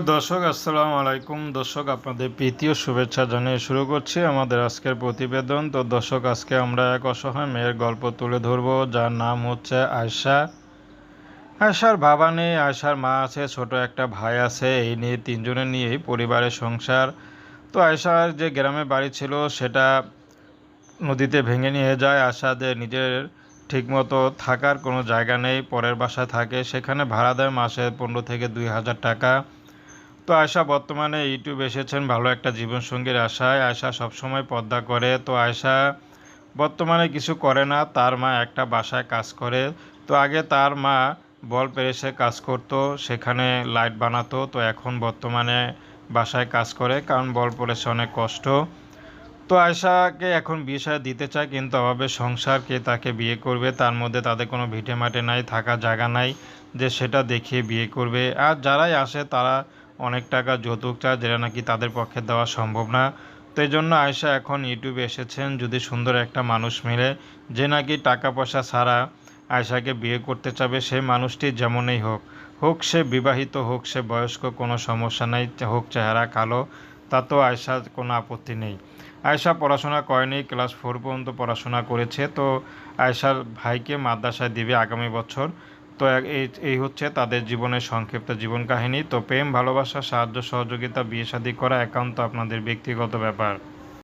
দর্শক, আসসালামু আলাইকুম। দর্শক, আপনাদের প্রীতীয় শুভেচ্ছা জানিয়ে শুরু করছি আমাদের আজকের প্রতিবেদন। তো দর্শক, আজকে আমরা এক অসহায় মেয়ের গল্প তুলে ধরব, যার নাম হচ্ছে আয়শা। আয়শার বাবা নেই, আয়শার মা আছে, ছোট একটা ভাই আছে, এই নিয়ে তিনজনের নিয়েই পরিবারের সংসার। তো আয়শার যে গ্রামে বাড়ি ছিল, সেটা নদীতে ভেঙে নিয়ে যায়। আশাদের নিজের ঠিকমতো থাকার কোনো জায়গা নেই, পরের বাসায় থাকে। সেখানে ভাড়া দেয় মাসে পনেরো থেকে দুই হাজার টাকা। তো আয়শা, বর্তমানে ইউটিউব এসেছেন ভালো একটা জীবনসঙ্গীর আশায়। আয়শা সবসময় পদ্মা করে। তো আয়শা, বর্তমানে কিছু করে না, তার মা একটা বাসায় কাজ করে। তো আগে তার মা বল পেরেসে কাজ করতো, সেখানে লাইট বানাতো। তো এখন বর্তমানে বাসায় কাজ করে, কারণ বল পেরেসে অনেক কষ্ট। তো আয়শাকে এখন বিষয় দিতে চায়, কিন্তু অভাবে সংসার কে তাকে বিয়ে করবে, তার মধ্যে তাদের কোনো ভিটে মাটে নাই, থাকার জায়গা নাই যে সেটা দেখিয়ে বিয়ে করবে। আর যারাই আসে, তারা অনেক টাকা যৌতুক চায় যেটা নাকি তাদের পক্ষে দেওয়া সম্ভব না। তো এই জন্য আয়শা এখন ইউটিউবে এসেছেন যদি সুন্দর একটা মানুষ মিলে, যে নাকি টাকা পয়সা ছাড়া আয়শাকে বিয়ে করতে চাবে সেই মানুষটি যেমনই হোক। হোক সে বিবাহিত, হোক সে বয়স্ক, কোনো সমস্যা নেই, হোক চেহারা কালো তাতেও আয়সার কোনো আপত্তি নেই। আয়শা পড়াশোনা করেনি, ক্লাস ফোর পর্যন্ত পড়াশোনা করেছে, তো আয়শার ভাইকে মাদ্রাসায় দিবে আগামী বছর। তো এই হচ্ছে তাদের জীবনের সংক্ষিপ্ত জীবন কাহিনী। তো প্রেম, ভালোবাসা, সাহায্য, সহযোগিতা, বিয়ে শাদী করা একান্ত আপনাদের ব্যক্তিগত ব্যাপার।